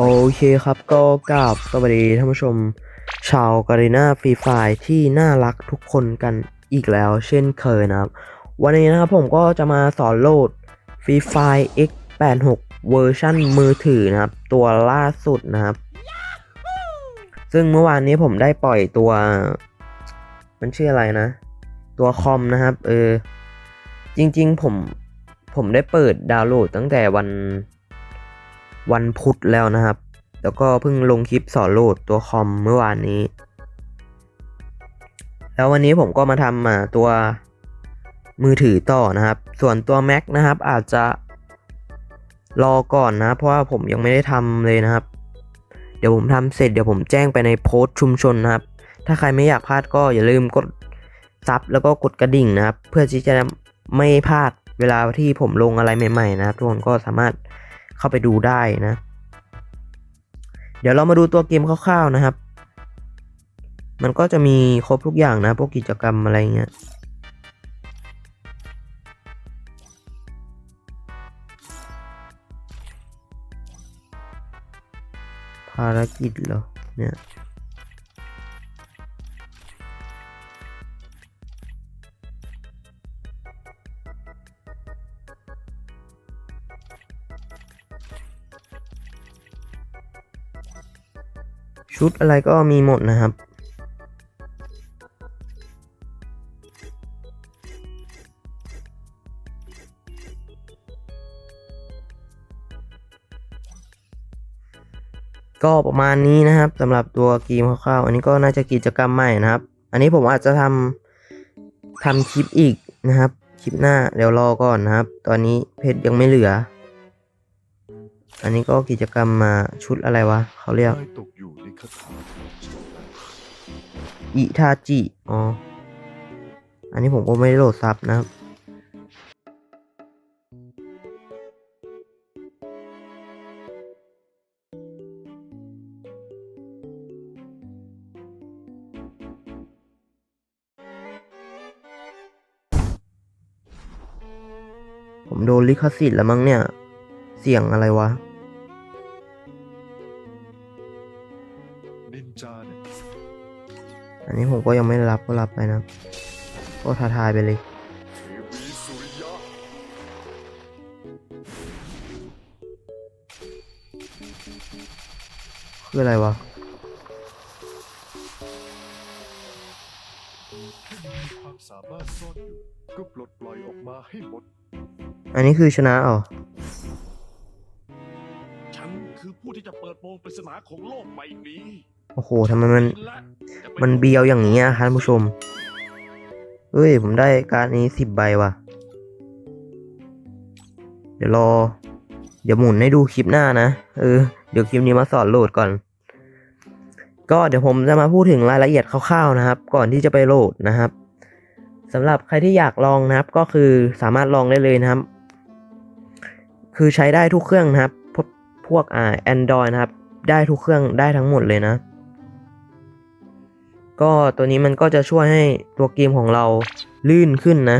โอเคครับก็กราบสวัสดีท่านผู้ชม ชาวการีนาฟรีไฟที่น่ารักทุกคนกันอีกแล้ว เช่นเคยนะครับ วันนี้นะครับผมก็จะมาสอนโหลดฟรีไฟ X86 เวอร์ชันมือถือนะครับ ตัวล่าสุดนะครับ ซึ่งเมื่อวานนี้ผมได้ปล่อยตัว มันชื่ออะไรนะ ตัวคอมนะครับ เออ จริง ๆ ผมผมได้เปิดดาวน์โหลดตั้งแต่วัน วันพุธแล้วนะครับ แล้วก็เพิ่งลงคลิปสอนโหลดตัวคอมเมื่อวานนี้ แล้ววันนี้ผมก็มาทำมาตัวมือถือต่อนะครับ ส่วนตัว Mac นะครับ อาจจะรอก่อนนะ เพราะว่าผมยังไม่ได้ทำเลยนะครับ เดี๋ยวผมทำเสร็จเดี๋ยวผมแจ้งไปในโพสต์ชุมชนนะครับ ถ้าใครไม่อยากพลาดก็อย่าลืมกดซับแล้วก็กดกระดิ่งนะครับ เพื่อที่จะไม่พลาดเวลาที่ผมลงอะไรใหม่ ๆ นะครับ ทุกคนก็สามารถ เข้าไปดูได้นะ เดี๋ยวเรามาดูตัวเกมคร่าวๆนะครับ มันก็จะมีครบทุกอย่างนะ พวกกิจกรรมอะไรเงี้ยภารกิจเหรอเนี่ย ชุดอะไรก็มีหมดนะครับ ก็ประมาณนี้นะครับสำหรับตัวเกมคร่าวๆอันนี้ก็น่าจะกิจกรรมใหม่นะครับ อันนี้ผมอาจจะทำทำคลิปอีกนะครับ คลิปหน้าเดี๋ยวรอก่อนนะครับ ตอนนี้เพชรยังไม่เหลือ อันนี้ก็กิจกรรมมาชุดอะไรวะ เขาเรียกได้ตกอยู่ในคาถาอิทาจิ อ๋อ อันนี้ผมก็ไม่ได้โหลดซับนะครับผมโดนลิขสิทธิ์แล้วมั้งเนี่ย เสียงอะไรวะ อันนี้ผมก็ยังไม่ได้รับก็รับไปนะ ก็ท้าทายไปเลยเทวีสุริยะคืออะไรวะถ้ายังมีความสามารถซ่อนอยู่ก็ปลดปล่อยออกมาให้หมดอันนี้คือชนะอ๋อฉันคือผู้ที่จะเปิดโปงปริศนาของโลกใบนี้ โอ้โหทำไมมัน และจะป็ มันเบียวอย่างนี้อะครับท่านผู้ชม เฮ้ย ผมได้การดนี้สิบใบว่ะ เดี๋ยวรอ เดี๋ยวหมุนให้ดูคลิปหน้านะ เออ เดี๋ยวคลิปนี้มาสอนโหลดก่อน ก็เดี๋ยวผมจะมาพูดถึงรายละเอียดคร่าวๆนะครับ ก่อนที่จะไปโหลดนะครับสำหรับใครที่อยากลองนะครับ ก็คือสามารถลองได้เลยนะครับ คือใช้ได้ทุกเครื่องนะครับ พวกพวกอ่า Android นะครับ ได้ทุกเครื่องได้ทั้งหมดเลยนะ ก็ตัวนี้มันก็จะช่วยให้ตัวเกมของเราลื่นขึ้นนะ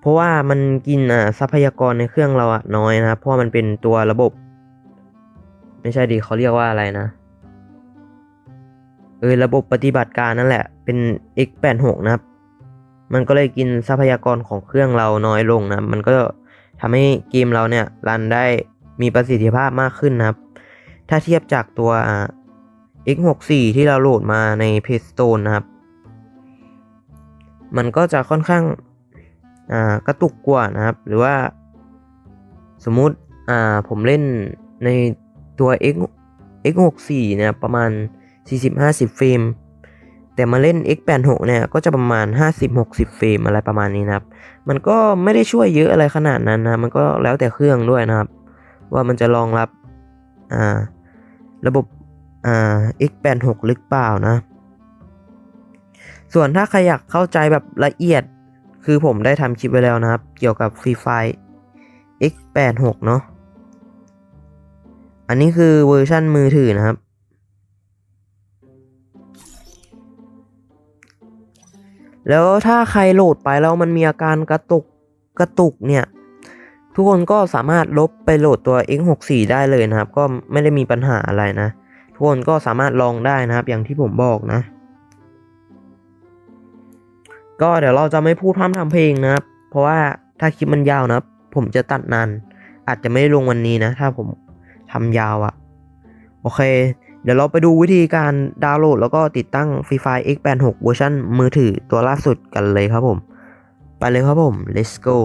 เพราะว่ามันกินอ่าทรัพยากรในเครื่องเราอะน้อยนะเพราะมันเป็นตัวระบบ ไม่ใช่ดีเขาเรียกว่าอะไรนะเออระบบปฏิบัติการนั่นแหละเป็น x86 นะครับ มันก็เลยกินทรัพยากรของเครื่องเราน้อยลงนะ มันก็ทำให้เกมเราเนี่ยรันได้มีประสิทธิภาพมากขึ้นนะครับ ถ้าเทียบจากตัวอ่า x64 ที่เราโหลดมาใน Play Store นะครับ มันก็จะค่อนข้างากระตุกกว่านะครับ หรือว่า สมมุติผมเล่นในตัว x x64 เนี่ยประมาณ 40-50 เฟรม แต่มาเล่น x86 เนี่ยก็จะประมาณ 50-60 เฟรมอะไรประมาณนี้นะครับ มันก็ไม่ได้ช่วยเยอะอะไรขนาดนั้นนะ มันก็แล้วแต่เครื่องด้วยนะครับ ว่ามันจะรองรับระบบ อ่า x86 หรือเปล่านะ ส่วนถ้าใครอยากเข้าใจแบบละเอียด คือผมได้ทำคลิปไว้แล้วนะครับ เกี่ยวกับ Free Fire x86 เนาะ อันนี้คือเวอร์ชันมือถือนะครับ แล้วถ้าใครโหลดไปแล้วมันมีอาการกระตุกกระตุกเนี่ยทุกคนก็สามารถลบไปโหลดตัว x64 ได้เลยนะครับ ก็ไม่ได้มีปัญหาอะไรนะ ทุกคนก็สามารถลองได้นะครับ อย่างที่ผมบอกนะ ก็เดี๋ยวเราจะไม่พูดพร่ำทำเพลงนะครับ เพราะว่าถ้าคลิปมันยาวนะผมจะตัดนานอาจจะไม่ลงวันนี้นะ ถ้าผมทำยาวอะโอเค เดี๋ยวเราไปดูวิธีการดาวน์โหลด แล้วก็ติดตั้ง Free Fire X86 เวอร์ชันมือถือตัวล่าสุดกันเลยครับผม ไปเลยครับผม let's go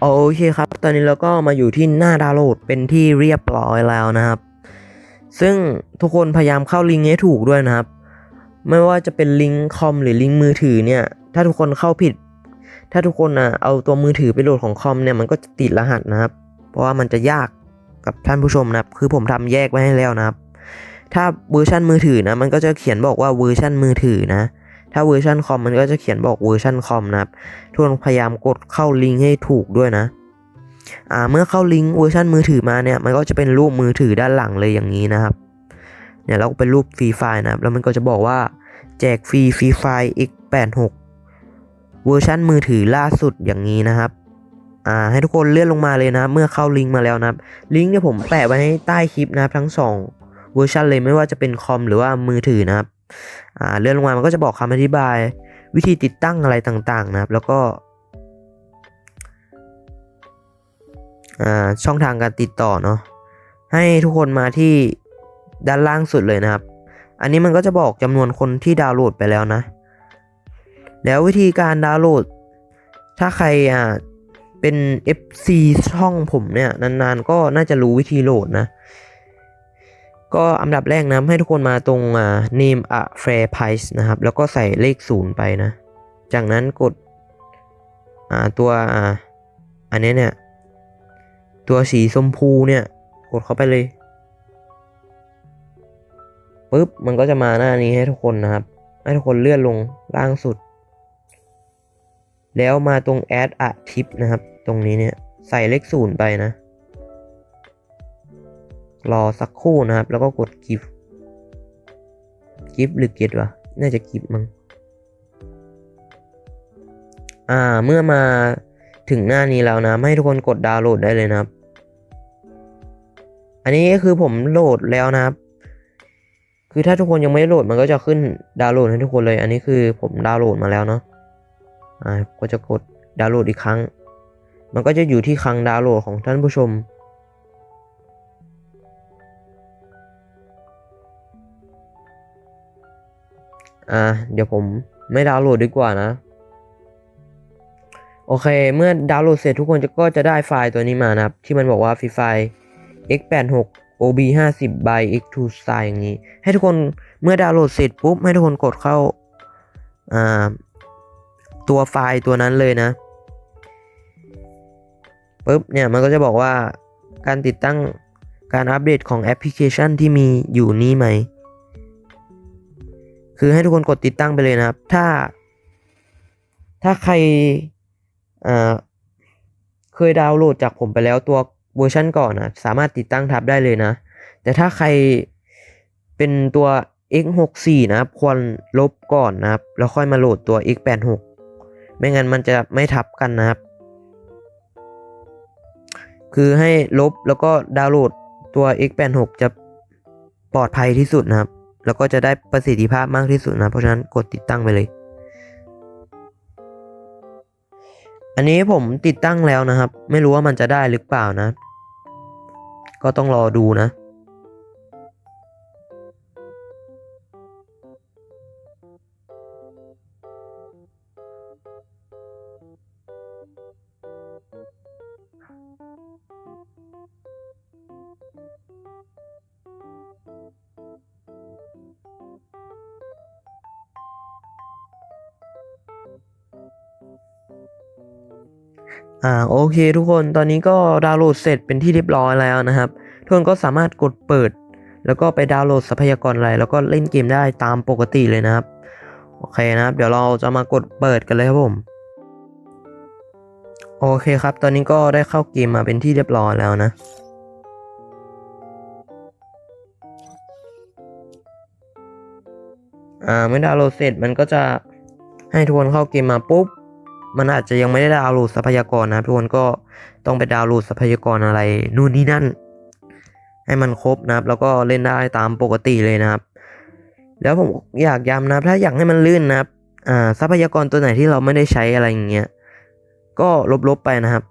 โอเคครับ ตอนนี้เราก็มาอยู่ที่หน้าดาวน์โหลดเป็นที่เรียบร้อยแล้วนะครับ ซึ่งทุกคนพยายามเข้าลิงก์ให้ถูกด้วยนะครับ ไม่ว่าจะเป็นลิงก์คอมหรือลิงก์มือถือเนี่ย ถ้าทุกคนเข้าผิด ถ้าทุกคนอะเอาตัวมือถือไปโหลดของคอมเนี่ยมันก็จะติดรหัสนะครับ เพราะว่ามันจะยากกับท่านผู้ชมนะครับ คือผมทำแยกไว้ให้แล้วนะครับ ถ้าเวอร์ชันมือถือนะ มันก็จะเขียนบอกว่าเวอร์ชันมือถือนะถ้าเวอร์ชันคอมมันก็จะเขียนบอกเวอร์ชันคอมนะครับทุกคนพยายามกดเข้าลิงก์ให้ถูกด้วยนะ เมื่อเข้าลิงก์เวอร์ชันมือถือมาเนี่ยมันก็จะเป็นรูปมือถือด้านหลังเลยอย่างนี้นะครับเนี่ยแล้วก็เป็นรูปฟรีไฟล์นะครับแล้วมันก็จะบอกว่าแจกฟรีฟรีไฟล์ x86 เวอร์ชันมือถือล่าสุดอย่างนี้นะครับอ่าให้ทุกคนเลื่อนลงมาเลยนะเมื่อเข้าลิงก์มาแล้วนะลิงก์เนี่ยผมแปะไว้ให้ใต้คลิปนะครับทั้งสองเวอร์ชันเลยไม่ว่าจะเป็นคอมหรือว่ามือถือนะครับอ่าเลื่อนลงมามันก็จะบอกคำอธิบาย วิธีติดตั้งอะไรต่างๆนะครับ แล้วก็ ช่องทางการติดต่อเนาะให้ทุกคนมาที่ด้านล่างสุดเลยนะครับ อันนี้มันก็จะบอกจำนวนคนที่ดาวน์โหลดไปแล้วนะ แล้ววิธีการดาวน์โหลด ถ้าใครอ่าเป็น FC ช่องผมเนี่ยนานๆ ก็น่าจะรู้วิธีโหลดนะ ก็อันดับแรกนะให้ทุกคนมาตรงอ่า name a fair price นะครับ แล้วก็ใส่เลขศูนย์ไปนะ จากนั้นกดอ่าตัวอ่าอันนี้เนี่ย ตัวสีชมพูเนี่ย กดเข้าไปเลยปุ๊บมันก็จะมาหน้านี้ให้ทุกคนนะครับ ให้ทุกคนเลื่อนลงล่างสุด แล้วมาตรง add a tip นะครับ ตรงนี้เนี่ยใส่เลขศูนย์ไปนะ รอสักครู่นะครับ แล้วก็กด give give หรือ get วะน่าจะ give มั้งอ่าเมื่อมาถึงหน้านี้แล้วนะ ให้ทุกคนกดดาวน์โหลดได้เลยนะครับ อันนี้คือผมโหลดแล้วนะครับ คือถ้าทุกคนยังไม่ได้โหลดมันก็จะขึ้นดาวน์โหลดให้ทุกคนเลย อันนี้คือผมดาวน์โหลดมาแล้วเนาะอ่าก็จะกดดาวน์โหลดอีกครั้ง มันก็จะอยู่ที่ครั้งดาวน์โหลดของท่านผู้ชมอ่าเดี๋ยวผมไม่ดาวน์โหลดดีกว่านะ โอเค เมื่อดาวน์โหลดเสร็จทุกคนจะก็จะได้ไฟล์ตัวนี้มานะครับ ที่มันบอกว่าฟรีไฟล์ x86 ob 50 by x2 style อย่างนี้ ให้ทุกคนเมื่อดาวน์โหลดเสร็จปุ๊บ ให้ทุกคนกดเข้าอ่าตัวไฟล์ตัวนั้นเลยนะปุ๊บเนี่ยมันก็จะบอกว่าการติดตั้งการอัปเดตของแอปพลิเคชันที่มีอยู่นี้ไหม คือให้ทุกคนกดติดตั้งไปเลยนะครับ ถ้า ถ้าใครอ่าเคยดาวน์โหลดจากผมไปแล้วตัว เวอร์ชันก่อนนะสามารถติดตั้งทับได้เลยนะ แต่ถ้าใครเป็นตัว x64 นะครับควรลบก่อนนะครับ แล้วค่อยมาโหลดตัว x86 ไม่งั้นมันจะไม่ทับกันนะครับ คือให้ลบแล้วก็ดาวน์โหลดตัว x86 จะปลอดภัยที่สุดนะครับ แล้วก็จะได้ประสิทธิภาพมากที่สุดนะ เพราะฉะนั้นกดติดตั้งไปเลย อันนี้ผมติดตั้งแล้วนะครับ ไม่รู้ว่ามันจะได้หรือเปล่านะ ก็ต้องรอดูนะ อ่าโอเคทุกคนตอนนี้ก็ดาวน์โหลดเสร็จเป็นที่เรียบร้อยแล้วนะครับ ทุกคนก็สามารถกดเปิด แล้วก็ไปดาวน์โหลดทรัพยากรอะไร แล้วก็เล่นเกมได้ตามปกติเลยนะครับ โอเคนะครับ เดี๋ยวเราจะมากดเปิดกันเลยครับผม โอเคครับ ตอนนี้ก็ได้เข้าเกมมาเป็นที่เรียบร้อยแล้วนะอ่าเมื่อดาวน์โหลดเสร็จมันก็จะให้ทุกคนเข้าเกมมาปุ๊บ มันอาจจะยังไม่ได้ดาวน์โหลดทรัพยากรนะครับทุกคนก็ต้องไปดาวน์โหลดทรัพยากรอะไรนู่นนี่นั่น ให้มันครบนะครับ แล้วก็เล่นได้ตามปกติเลยนะครับ แล้วผมอยากย้ำนะครับ ถ้าอยากให้มันลื่นนะครับอ่าทรัพยากรตัวไหนที่เราไม่ได้ใช้อะไรอย่างเงี้ยก็ลบๆไปนะครับ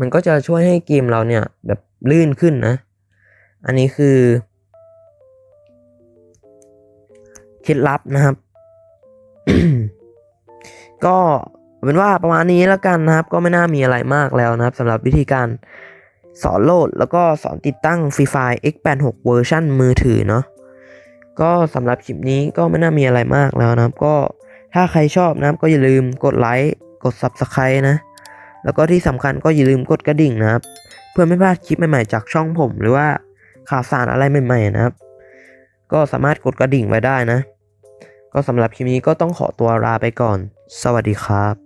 มันก็จะช่วยให้เกมเราเนี่ยแบบลื่นขึ้นนะ อันนี้คือเคล็ดลับนะครับ ก็เป็นว่าประมาณนี้แล้วกันนะครับ ก็ไม่น่ามีอะไรมากแล้วนะครับสำหรับวิธีการสอนโหลด แล้วก็สอนติดตั้ง Free Fire X86 เวอร์ชันมือถือเนาะก็สำหรับคลิปนี้ก็ไม่น่ามีอะไรมากแล้วนะครับ ก็ถ้าใครชอบนะครับก็อย่าลืมกดไลค์กด Subscribe นะ แล้วก็ที่สำคัญก็อย่าลืมกดกระดิ่งนะครับ เพื่อไม่พลาดคลิปใหม่ๆจากช่องผม หรือว่าข่าวสารอะไรใหม่ๆนะครับ ก็สามารถกดกระดิ่งไว้ได้นะ ก็สำหรับคลิปนี้ก็ต้องขอตัวลาไปก่อน สวัสดีครับ